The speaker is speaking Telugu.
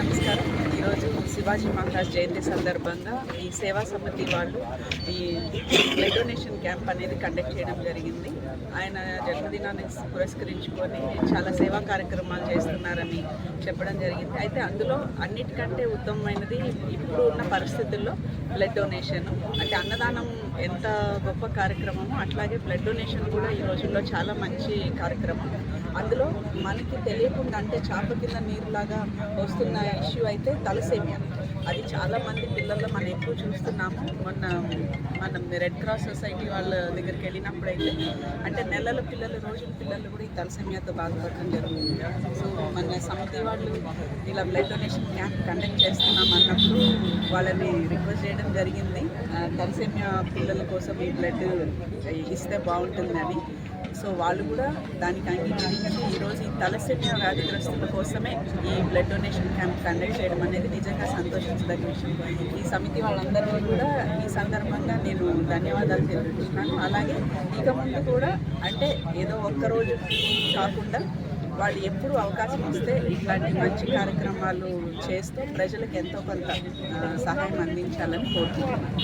నమస్కారం. ఈరోజు శివాజీ మహారాజ్ జయంతి సందర్భంగా ఈ సేవా సమితి వాళ్ళు ఈ బ్లడ్ డొనేషన్ క్యాంప్ అనేది కండక్ట్ చేయడం జరిగింది. ఆయన జన్మదినాన్ని పురస్కరించుకొని చాలా సేవా కార్యక్రమాలు చేస్తున్నారని చెప్పడం జరిగింది. అయితే అందులో అన్నిటికంటే ఉత్తమమైనది ఇప్పుడు ఉన్న పరిస్థితుల్లో బ్లడ్ డొనేషన్ అంటే అన్నదానం ఎంత గొప్ప కార్యక్రమమో అట్లాగే బ్లడ్ డొనేషన్ కూడా ఈ రోజుల్లో చాలా మంచి కార్యక్రమం. అందులో మనకి తెలియకుండా అంటే చాప కింద నీరులాగా వస్తున్న ఇష్యూ అయితే తలసేమియా? అది చాలా మంది పిల్లల్లో మనం ఎక్కువ చూస్తున్నాము. మొన్న మనం రెడ్ క్రాస్ సొసైటీ వాళ్ళ దగ్గరికి వెళ్ళినప్పుడు అయితే అంటే నెలల పిల్లలు రోజుల పిల్లలు కూడా ఈ తలసేమియాతో బాధపడటం జరుగుతుంది. సో మన సమితి వాళ్ళు ఇలా బ్లడ్ డొనేషన్ క్యాంప్ కండక్ట్ చేస్తున్నాం అన్నప్పుడు వాళ్ళని రిక్వెస్ట్ చేయడం జరిగింది. తలసేమియా పిల్లల కోసం ఈ బ్లడ్ ఇస్తే బాగుంటుందని. సో వాళ్ళు కూడా దానికి అంగీకరించి ఈరోజు తలసేమియా వ్యాధిగ్రస్తుల కోసమే ఈ బ్లడ్ డొనేషన్ క్యాంప్ కండక్ట్ చేయడం అనేది నిజంగా సంతోషించదగ్గ విషయం. ఈ సమితి వాళ్ళందరికీ కూడా ఈ సందర్భంగా నేను ధన్యవాదాలు తెలుపుతున్నాను. అలాగే ఇక ముందు కూడా అంటే ఏదో ఒక్కరోజు కాకుండా వాళ్ళు ఎప్పుడు అవకాశం వస్తే ఇట్లాంటి మంచి కార్యక్రమాలు చేస్తూ ప్రజలకు ఎంతో కొంత సహాయం అందించాలని కోరుకుంటున్నాను.